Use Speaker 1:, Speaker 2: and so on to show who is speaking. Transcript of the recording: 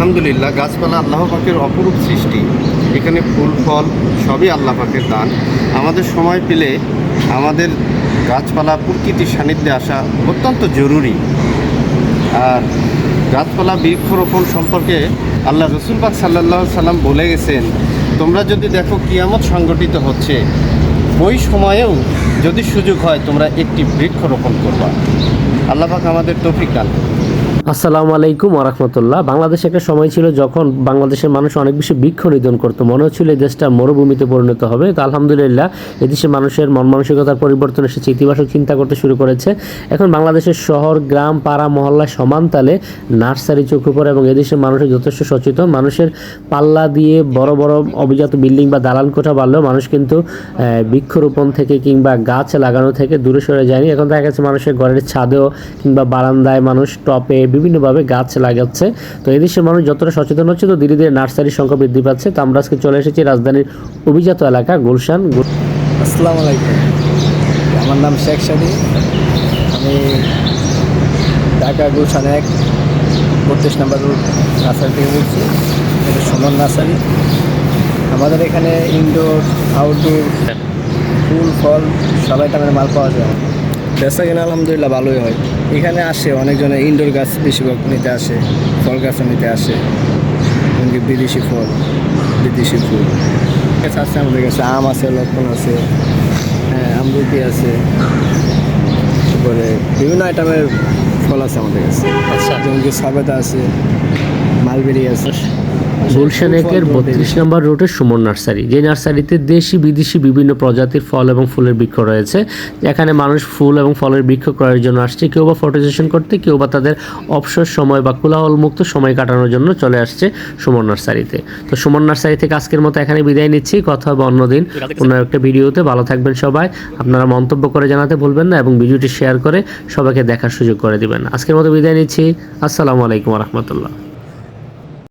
Speaker 1: আলহামদুলিল্লাহ, গাছপালা আল্লাহ পাকের অপরূপ সৃষ্টি। এখানে ফুল, ফল, সবই আল্লাহ পাকের দান। আমাদের সময় পেলে আমাদের গাছপালা প্রকৃতির সান্নিধ্যে আসা অত্যন্ত জরুরি। আর গাছপালা বৃক্ষরোপণ সম্পর্কে আল্লাহ রসুল পাক সাল্লাহ সাল্লাম বলে গেছেন, তোমরা যদি দেখো কিয়ামত সংগঠিত হচ্ছে, ওই সময়েও যদি সুযোগ হয়, তোমরা একটি বৃক্ষরোপণ করবা। আল্লাহ পাক আমাদের তৌফিক দান করুন।
Speaker 2: আসসালামু আলাইকুম ওরহমতুল্লাহ বাংলাদেশে একটা সময় ছিল যখন বাংলাদেশের মানুষ অনেক বেশি বৃক্ষ নিধন করতো। মনে হচ্ছিল এই দেশটা মরুভূমিতে পরিণত হবে। তো আলহামদুলিল্লাহ এদেশে মানুষের মন মানসিকতার পরিবর্তন এসেছে, ইতিবাচক চিন্তা করতে শুরু করেছে। এখন বাংলাদেশের শহর, গ্রাম, পাড়া, মহল্লা সমানতালে নার্সারি চোখে পড়ে এবং এদেশের মানুষের যথেষ্ট সচেতন। মানুষের পাল্লা দিয়ে বড় বড় অভিজাত বিল্ডিং বা দালান কোঠা বাড়লেও মানুষ কিন্তু বৃক্ষরোপণ থেকে কিংবা গাছ লাগানো থেকে দূরে সরে যায়নি। এখন দেখা গেছে মানুষের ঘরের ছাদেও কিংবা বারান্দায় মানুষ টপে বিভিন্নভাবে গাছ লাগাচ্ছে। তো এদেশের মানুষ যতটা সচেতন হচ্ছে, তো ধীরে ধীরে নার্সারির সংখ্যা বৃদ্ধি পাচ্ছে। তো আমরা আজকে চলে এসেছি রাজধানীর অভিজাত এলাকা, গুলশান। গুল-
Speaker 3: আসসালামু আলাইকুম। আমার নাম শেখ সাদি আমি ঢাকা গুলশান এক, বত্রিশ নাম্বার রোড নার্সারি থেকে বলছি। এটা সুমন নার্সারি। আমাদের এখানে ইনডোর আউটডোর ফুল, ফল, সবাই টাইমের মাল পাওয়া যায়। বেচা কিনা আলহামদুলিল্লাহ ভালোই হয়। এখানে আসে অনেকজনে ইনডোর গাছ বেশিরভাগ নিতে আসে ফল গাছও নিতে আসে। এমনকি বিদেশি ফল বিদেশি ফুল। গাছ আছে আমাদের কাছে আম আছে লক্ষণ আছে হ্যাঁ আমরুতি আছে। তারপরে বিভিন্ন আইটেমের ফল আছে আমাদের কাছে।
Speaker 2: আচ্ছা।
Speaker 3: যেমন কি সবেদা আছে মালবেরি আছে।
Speaker 2: গুলশান একের বত্রিশ নম্বর রোডে সুমন নার্সারি। যে নার্সারিতে দেশি বিদেশি বিভিন্ন প্রজাতির ফল এবং ফুলের বৃক্ষ রয়েছে এখানে মানুষ ফুল এবং ফলের বৃক্ষ ক্রয়ের জন্য আসছে। কেউ বা ফটো সেশন করতে কেউ বা তাদের অবসর সময় বা কোলাহল মুক্ত সময় কাটানোর জন্য চলে আসছে সুমন নার্সারিতে। তো সুমন নার্সারি থেকে আজকের মতো এখানে বিদায় নিচ্ছি। কথা হবে অন্যদিন অন্য একটা ভিডিওতে। ভালো থাকবেন সবাই। আপনারা মন্তব্য করে জানাতে ভুলবেন না এবং ভিডিওটি শেয়ার করে সবাইকে দেখার সুযোগ করে দিবেন। আজকের মতো বিদায় নিচ্ছি। আসসালামু আলাইকুম রহমতুল্লাহ।